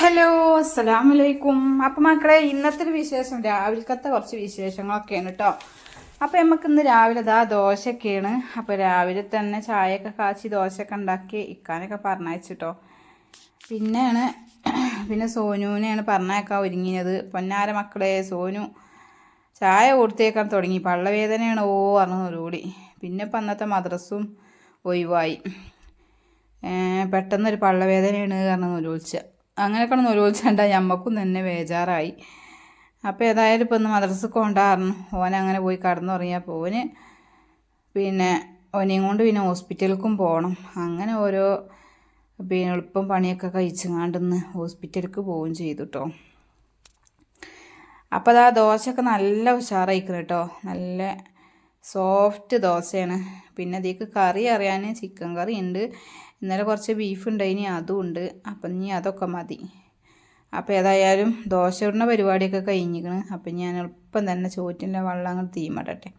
Hello അസ്സലാമലൈക്കും അപ്പം മക്കളെ ഇന്നത്തെ ഒരു വിശേഷം രാവിലത്തെ കുറച്ച് വിശേഷങ്ങളൊക്കെയാണ് കേട്ടോ അപ്പം നമുക്ക് ഇന്ന് രാവിലെ ഇതാ ദോശയൊക്കെയാണ്. അപ്പോൾ രാവിലെ തന്നെ ചായയൊക്കെ കാച്ചി ദോശയൊക്കെ ഉണ്ടാക്കി ഇക്കാനൊക്കെ പറഞ്ഞയച്ചിട്ടോ പിന്നെയാണ് പിന്നെ സോനുവിനെയാണ് പറഞ്ഞേക്കാൻ ഒരുങ്ങിയത്. പൊന്നാര മക്കളെ സോനു ചായ കൊടുത്തേക്കാൻ തുടങ്ങി. പള്ളവേദനയാണ് ഓ പറഞ്ഞു ഒരുകൂടി. പിന്നെ ഇപ്പം അന്നത്തെ മദ്രസും ഒഴിവായി. പെട്ടെന്നൊരു പള്ളവേദനയാണ് കാരണം നൊലോത്സ അങ്ങനെയൊക്കെ നൊലോത്സണ്ട ഞമ്മക്കും തന്നെ ബേജാറായി. അപ്പോൾ ഏതായാലും ഇപ്പം ഒന്ന് മദ്രസ കൊണ്ടായിരുന്നു ഓൻ അങ്ങനെ പോയി കടന്നുറങ്ങിയപ്പോൾ ഓന് പിന്നെ ഓനെയും കൊണ്ട് പിന്നെ ഹോസ്പിറ്റലിലേക്കും പോകണം അങ്ങനെ ഓരോ പിന്നെ എളുപ്പം പണിയൊക്കെ കഴിച്ചങ്ങാണ്ടിന്ന് ഹോസ്പിറ്റലിലേക്ക് പോവുകയും ചെയ്തു കേട്ടോ അപ്പോൾ അതാ ദോശയൊക്കെ നല്ല ഉഷാറായിക്കണം കേട്ടോ നല്ല സോഫ്റ്റ് ദോശയാണ്. പിന്നെ ഇതിലേക്ക് കറി അറിയാൻ ചിക്കൻ കറി ഉണ്ട് ഇന്നലെ കുറച്ച് ബീഫ് ഉണ്ടായിനി അതും ഉണ്ട്. അപ്പം ഇനി അതൊക്കെ മതി. അപ്പോൾ ഏതായാലും ദോശ ഇടുന്ന പരിപാടിയൊക്കെ കഴിഞ്ഞിക്കണ് അപ്പം ഞാൻ എളുപ്പം തന്നെ ചോറ്റിന്റെ വെള്ളം അങ്ങോട്ട് തീമടട്ടെ.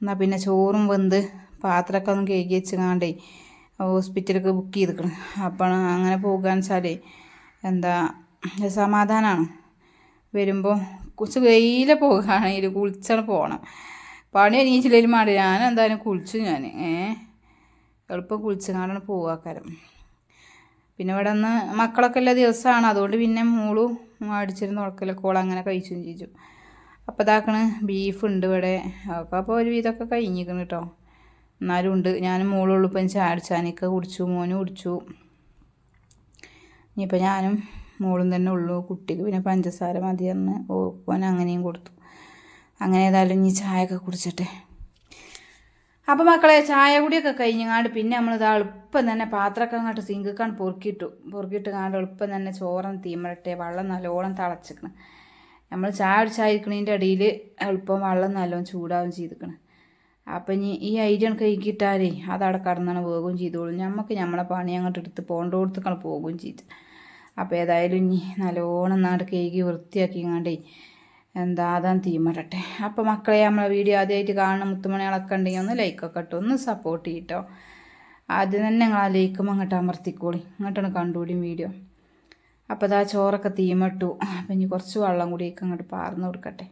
എന്നാൽ പിന്നെ ചോറും വെന്ത് പാത്രമൊക്കെ ഒന്ന് കഴുകി വെച്ചങ്ങാണ്ടേ ഹോസ്പിറ്റലൊക്കെ ബുക്ക് ചെയ്തിരിക്കണം അപ്പം അങ്ങനെ പോകാന്ന് വെച്ചാലേ എന്താ സമാധാനമാണ് വരുമ്പോൾ കുറച്ച് വെയിലെ പോകുകയാണെങ്കിൽ കുളിച്ചാണ് പോകണം പണി അരിയിച്ചില്ലേലും മാറി ഞാൻ എന്തായാലും കുളിച്ചു ഞാൻ. ഏ? എളുപ്പം കുളിച്ചങ്ങാണ്ടാണ് പോവാക്കാരം പിന്നെ ഇവിടെ നിന്ന് മക്കളൊക്കെ ഉള്ള ദിവസമാണ്. അതുകൊണ്ട് പിന്നെ മൂളും അടിച്ചിരുന്ന് ഉറക്കലൊക്കെ ഓൾ അങ്ങനെ കഴിച്ചും ചെയ്തു അപ്പോൾ ഇതാക്കണ് ബീഫ് ഉണ്ട് ഇവിടെ. അപ്പോൾ അപ്പോൾ ഒരു വിധമൊക്കെ കഴിഞ്ഞിരിക്കണം കേട്ടോ എന്നാലും ഉണ്ട്. ഞാനും മോളുള്ളൂ ഇപ്പം ചാടിച്ചാനൊക്കെ കുടിച്ചു. മോനും കുടിച്ചു. ഇനിയിപ്പോൾ ഞാനും മോളും തന്നെ ഉള്ളൂ. കുട്ടിക്ക് പിന്നെ പഞ്ചസാര മതിയെന്ന് ഓപ്പോൻ അങ്ങനെയും കൊടുത്തു. അങ്ങനെ ഏതായാലും ഇനി ചായയൊക്കെ കുടിച്ചിട്ടെ അപ്പോൾ മക്കളെ ചായ കുടിയൊക്കെ കഴിഞ്ഞങ്ങാണ്ട് പിന്നെ ഇതാ എളുപ്പം തന്നെ പാത്രമൊക്കെ അങ്ങോട്ട് സിങ്കിക്കാണ്ട് പൊറുക്കിയിട്ടു. പൊറുക്കിയിട്ട് കാണ്ട് എളുപ്പം തന്നെ ചോറും തീമരട്ടെ വെള്ളം നല്ലോണം തിളച്ചിക്കണം. നമ്മൾ ചായ അടിച്ചായിരിക്കണതിന്റെ ഇടയിൽ എളുപ്പം വെള്ളം നല്ലോണം ചൂടാവും ചെയ്തിക്കണം. അപ്പം ഇനി ഈ ഐഡിയ കഴിക്കിട്ടാലേ അതവിടെ കടന്നാണ് പോകുകയും ചെയ്തോളൂ. നമുക്ക് നമ്മളെ പണി അങ്ങോട്ട് എടുത്ത് പോകേണ്ടോടത്തേക്കാണ് പോകുകയും ചെയ്ത്. അപ്പോൾ ഏതായാലും ഇനി നല്ലോണം നാട് കേക്ക് വൃത്തിയാക്കി ഇങ്ങാണ്ടേ എന്താ അതാണ് തീമടട്ടെ അപ്പോൾ മക്കളെ നമ്മളെ വീഡിയോ ആദ്യമായിട്ട് കാണുന്ന മുത്തുമണികളൊക്കെ ഉണ്ടെങ്കിൽ ഒന്ന് ലൈക്കൊക്കെ ഇട്ടോ ഒന്ന് സപ്പോർട്ട് ചെയ്യട്ടോ. ആദ്യം തന്നെ നിങ്ങൾ ആ ലൈക്കും അങ്ങോട്ട് അമർത്തിക്കോളി. ഇങ്ങോട്ടാണ് കണ്ടുകൂടിയും വീഡിയോ. അപ്പോൾ അതാ ചോറൊക്കെ തീമട്ടു അപ്പം ഇനി കുറച്ച് വെള്ളം കൂടിയൊക്കെ അങ്ങോട്ട് പാർന്ന് കൊടുക്കട്ടെ.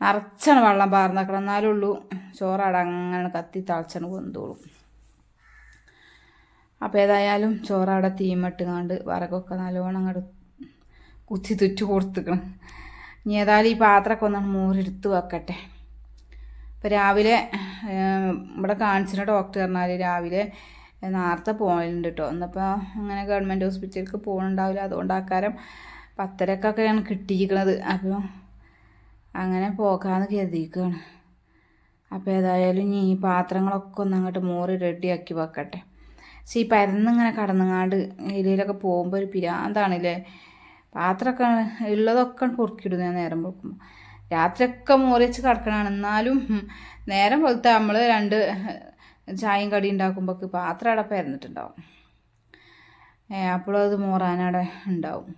നിറച്ചാണ് വെള്ളം പാർന്നൊക്കെ എന്നാലേ ഉള്ളൂ ചോറവിടെ അങ്ങനെ കത്തി തളച്ചാണ് കൊന്തോളും അപ്പോൾ ഏതായാലും ചോറവിടെ തീമിട്ടുകാണ്ട് വിറകൊക്കെ നല്ലോണം അങ്ങോട്ട് കുത്തി തുറ്റു കൊടുത്തുക്കണം. ഇനി ഏതായാലും ഈ പാത്രമൊക്കെ ഒന്ന് മോരെടുത്ത് വെക്കട്ടെ. ഇപ്പോൾ രാവിലെ ഇവിടെ കാണിച്ചിട്ട് ഡോക്ടർ പറഞ്ഞാൽ രാവിലെ നേരത്തെ പോകലുണ്ട് കേട്ടോ എന്നിപ്പോൾ അങ്ങനെ ഗവൺമെന്റ് ഹോസ്പിറ്റലിലേക്ക് പോകുന്നുണ്ടാവില്ല അതുകൊണ്ട് ആക്കാരം പത്തരക്കൊക്കെയാണ് കിട്ടിയിരിക്കുന്നത് അപ്പോൾ അങ്ങനെ പോകാമെന്ന് കരുതിയിരിക്കുകയാണ് അപ്പോൾ ഏതായാലും ഈ പാത്രങ്ങളൊക്കെ ഒന്ന് അങ്ങോട്ട് മോറി റെഡിയാക്കി വെക്കട്ടെ. പക്ഷേ ഈ പരന്നിങ്ങനെ കടന്നുങ്ങാണ്ട് ഏരിയയിലൊക്കെ പോകുമ്പോൾ ഒരു പിരാന്താണല്ലേ? പാത്രമൊക്കെ ഉള്ളതൊക്കെ പൊറുക്കിയിടും ഞാൻ നേരം പൊറുക്കുമ്പോൾ രാത്രിയൊക്കെ മോറിച്ച് കിടക്കണതാണ്. എന്നാലും നേരം പോലത്തെ നമ്മൾ രണ്ട് ചായയും കടി ഉണ്ടാക്കുമ്പോൾ പാത്രം അവിടെ പരന്നിട്ടുണ്ടാവും. അപ്പോഴും അത് മോറാനവിടെ ഉണ്ടാവും.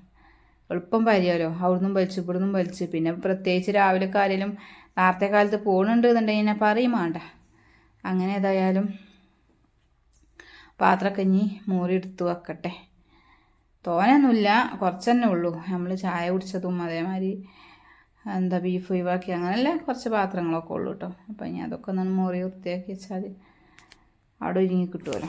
എളുപ്പം പരിയാലോ? അവിടുന്ന് വലിച്ച് ഇവിടുന്നും വലിച്ച്. പിന്നെ പ്രത്യേകിച്ച് രാവിലെ കാലിലും നേരത്തെ കാലത്ത് പോകണുണ്ട് എന്നുണ്ടെങ്കിൽ ഞാൻ പറയും വേണ്ട അങ്ങനെ ഏതായാലും പാത്രമൊക്കെ ഇനി മൂറി എടുത്ത് വെക്കട്ടെ. തോനൊന്നുമില്ല കുറച്ച് തന്നെ ഉള്ളൂ. നമ്മൾ ചായ കുടിച്ചതും അതേമാതിരി എന്താ ബീഫ് ഒഴിവാക്കി അങ്ങനെയല്ല കുറച്ച് പാത്രങ്ങളൊക്കെ ഉള്ളൂ കേട്ടോ അപ്പം ഇനി അതൊക്കെ ഒന്ന് മോറി വൃത്തിയാക്കി വെച്ചാൽ അവിടെ ഒരുങ്ങി കിട്ടുമല്ലോ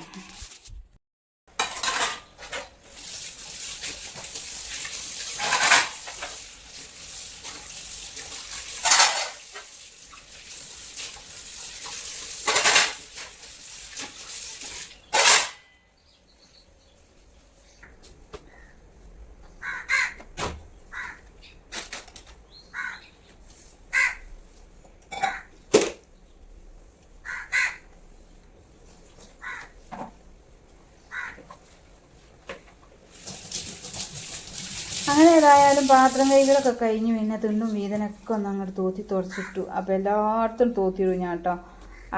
അങ്ങനെ ഏതായാലും പാത്രം കൈകളൊക്കെ കഴിഞ്ഞു. പിന്നെ തുണ്ടും വീതനൊക്കെ ഒന്ന് അങ്ങോട്ട് തോത്തി തുടച്ചിട്ടു. അപ്പോൾ എല്ലായിടത്തും തൂത്തിയിടും ഞാൻ കേട്ടോ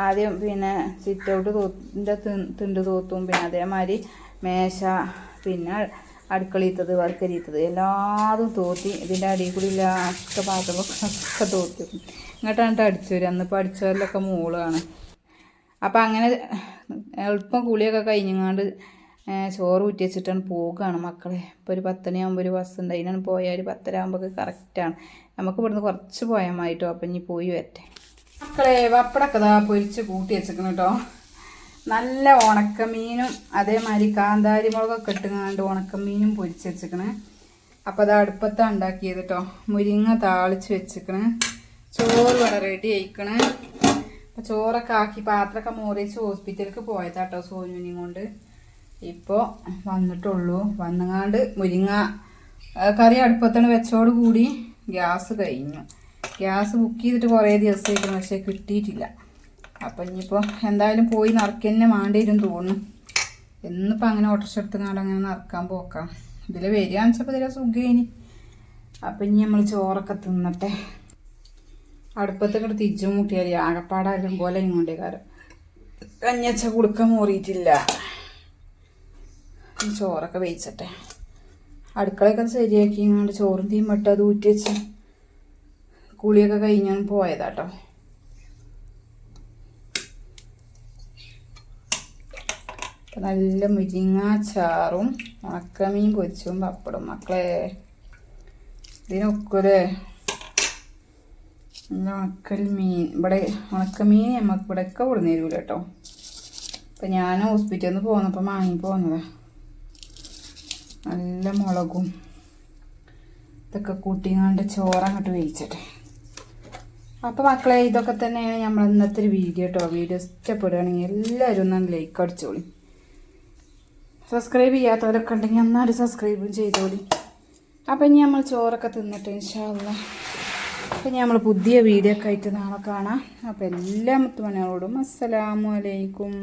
ആദ്യം പിന്നെ സിറ്റ് ഔട്ട് തൂത്തിന്റെ തിണ്ട് തോത്തും. പിന്നെ അതേമാതിരി മേശ പിന്നെ അടുക്കളീത്തത് വർക്കരിത്തത് എല്ലാതും തോത്തി ഇതിന്റെ അടിയിൽ കൂടി ഇല്ലാത്ത പാത്രങ്ങളൊക്കെ തോത്തി. ഇങ്ങോട്ടാണ് അടിച്ചു വരും. അന്നിപ്പോൾ അടിച്ചവരിലൊക്കെ മൂളാണ്. അപ്പം അങ്ങനെ എളുപ്പം കുളിയൊക്കെ കഴിഞ്ഞങ്ങാണ്ട് ചോറ് ഊറ്റി വെച്ചിട്ടാണ് പോകുകയാണ് മക്കളെ. ഇപ്പോൾ ഒരു പത്തണിയാകുമ്പോൾ ഒരു ബസ് ഉണ്ട്. അതിനാണ് പോയാൽ ഒരു പത്തര ആകുമ്പോൾ കറക്റ്റാണ് നമുക്ക് ഇവിടുന്ന് കുറച്ച് പോയാൽ മതിട്ടോ അപ്പം ഇനി പോയി വരട്ടെ. മക്കളെ വപ്പടൊക്കെ ദാ പൊരിച്ച് കൂട്ടി വെച്ചിരിക്കണം കേട്ടോ നല്ല ഉണക്കമീനും അതേമാതിരി കാന്താരി മുളകൊക്കെ ഇട്ടുങ്ങാണ്ട് ഉണക്കമീനും പൊരിച്ച് വെച്ചേക്കണ് അപ്പോൾ അത് അടുപ്പത്താണ് ഉണ്ടാക്കിയത് കേട്ടോ മുരിങ്ങ താളിച്ച് വെച്ചേക്കണ് ചോറ് വട റെഡി ആയിക്കണ്. അപ്പോൾ ചോറൊക്കെ ആക്കി പാത്രമൊക്കെ മോറിച്ച് ഹോസ്പിറ്റലിലേക്ക് പോയതാട്ടോ സോനുവിനെയും കൊണ്ട്. ഇപ്പോൾ വന്നിട്ടുള്ളൂ. വന്നങ്ങാണ്ട് മുരിങ്ങ കറി അടുപ്പത്താണ് വെച്ചോട് കൂടി ഗ്യാസ് കഴിഞ്ഞു. ഗ്യാസ് ബുക്ക് ചെയ്തിട്ട് കുറേ ദിവസമായിരുന്നു പക്ഷേ കിട്ടിയിട്ടില്ല. അപ്പം ഇനിയിപ്പോൾ എന്തായാലും പോയി നിറക്കന്നെ വരും തോന്നുന്നു. എന്നിപ്പോൾ അങ്ങനെ ഓട്ടോറിക്ഷ എടുത്തുകൊണ്ട് അങ്ങനെ നിറക്കാൻ പോക്കാം. ഇതിൽ വരികയാണെന്ന് വെച്ചപ്പോൾ ഇതിലെ സുഖേനി. അപ്പം ഇനി നമ്മൾ ചോറൊക്കെ തിന്നട്ടെ. അടുപ്പത്ത് ഇങ്ങോട്ട് തിരിച്ചു മുട്ടിയാൽ ആകപ്പാടായാലും പോലെ ഇങ്ങോട്ടേക്കാരം. കഞ്ഞച്ച കുടുക്കം മോറിയിട്ടില്ല. ചോറൊക്കെ വേവിച്ചട്ടെ. അടുക്കളയൊക്കെ ശരിയാക്കി ഇങ്ങോട്ട് ചോറും തീമട്ട് അത് ഊറ്റി വെച്ച് കുളിയൊക്കെ കഴിഞ്ഞാണ് പോയതാട്ടോ. നല്ല മുരിങ്ങാ ചാറും ഉണക്കമീൻ പൊരിച്ചും പപ്പടും മക്കളെ. ഇതിനൊക്കെ നല്ല ഉണക്കൽ മീൻ. ഇവിടെ ഉണക്കമീൻ നമുക്ക് ഇവിടെയൊക്കെ കൊടുന്നു തരൂല കേട്ടോ അപ്പം ഞാൻ ഹോസ്പിറ്റലിൽ നിന്ന് പോന്നപ്പം വാങ്ങി പോന്നതാ. നല്ല മുളകും ഇതൊക്കെ കൂട്ടിങ്ങാണ്ട് ചോറങ്ങോട്ട് വേവിച്ചട്ടെ. അപ്പോൾ മക്കളെ ഇതൊക്കെ തന്നെയാണ് നമ്മൾ ഇന്നത്തെ ഒരു വീഡിയോ കേട്ടോ വീഡിയോ ഇഷ്ടപ്പെടുകയാണെങ്കിൽ എല്ലാവരും ഒന്ന് ലൈക്ക് അടിച്ചോളി. സബ്സ്ക്രൈബ് ചെയ്യാത്തവരൊക്കെ ഉണ്ടെങ്കിൽ ഒന്നാട് സബ്സ്ക്രൈബും ചെയ്തോളി. അപ്പം ഇനി നമ്മൾ ചോറൊക്കെ തിന്നിട്ട് ഇൻഷാല്ല അപ്പം നമ്മൾ പുതിയ വീഡിയോ ഒക്കെ ആയിട്ട് നാളെ കാണാം. അപ്പം എല്ലാ മുത്തുമണികളോടും അസ്സലാമു അലൈക്കും.